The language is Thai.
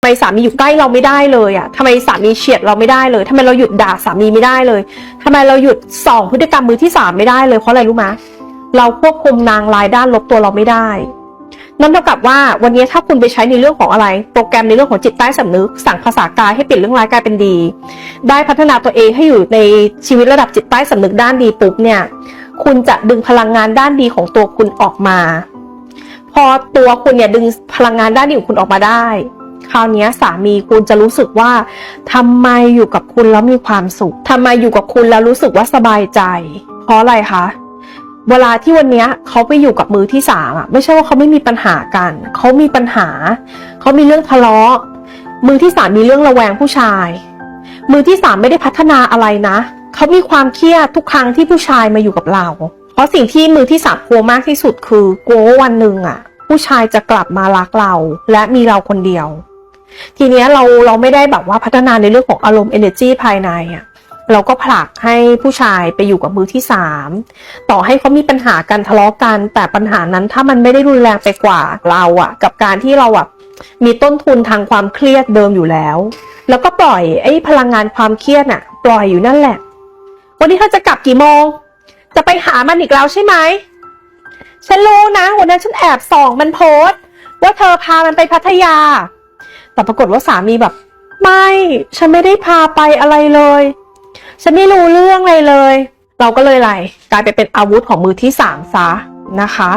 ทำไมสามีอยู่ใกล้เราไม่ได้เลยอะทำไมสามีเฉียดเราไม่ได้เลยทำไมเราหยุดด่าสามีไม่ได้เลยทำไมเราหยุดส่องพฤติกรรมมือที่สามไม่ได้เลยเพราะอะไรรู้ไหมเราควบคุมนางลายด้านลบตัวเราไม่ได้ นั่นเท่ากับว่าวันนี้ถ้าคุณไปใช้ในเรื่องของอะไร โปรแกรมในเรื่องของจิตใต้สำนึก สั่งภาษากายให้เปลี่ยนเรื่องร้ายกลายเป็นดี ได้พัฒนาตัวเองให้อยู่ในชีวิตระดับจิตใต้สำนึกด้านดีปุ๊บเนี่ย คุณจะดึงพลังงานด้านดีของตัวคุณออกมา พอตัวคุณเนี่ยดึงพลังงานด้านดีของคุณออกมาได้ คราวนี้สามีคุณจะรู้สึกว่าทำไมอยู่กับคุณแล้วมีความสุขทำไมอยู่กับคุณแล้วรู้สึกว่าสบายใจ เพราะอะไรคะเวลาที่วันนี้เขาไปอยู่กับมือที่สามอะไม่ใช่ว่าเขาไม่มีปัญหากันเขามีปัญหาเขามีเรื่องทะเลาะมือที่สามมีเรื่องระแวงผู้ชาย มือที่สามไม่ได้พัฒนาอะไรนะเขามีความเครียดทุกครั้งที่ผู้ชายมาอยู่กับเรา เพราะสิ่งที่มือที่สามกลัวมากที่สุดคือกลัวว่าวันหนึ่งอะ ผู้ชายจะกลับมารักเรา และมีเราคนเดียว ทีเนี้ยเราเราไม่ได้แบบว่าพัฒนาในเรื่องของอารมณ์ energy ภายในอะเราก็ผลักให้ผู้ชายไปอยู่กับมือที่สามต่อให้เขามีปัญหากันทะเลาะกัน แต่ปัญหานั้นถ้ามันไม่ได้รุนแรงไปกว่าเราอะกับการที่เราอะมีต้นทุนทางความเครียดเดิมอยู่แล้ว แล้วก็ปล่อยไอ้พลังงานความเครียดน่ะปล่อยอยู่นั่นแหละ วันนี้เธอจะกลับกี่โมง จะไปหามันอีกแล้วใช่ไหมฉันรู้นะวันนั้นฉันแอบส่องมันโพสต์ว่าเธอพามันไปพัทยา แต่ปรากฏว่าสามีแบบ ไม่ ฉันไม่ได้พาไปอะไรเลย ฉันไม่รู้เรื่องอะไรเลย เราก็เลยไล่กลายไปเป็นอาวุธของมือที่สามซะนะคะ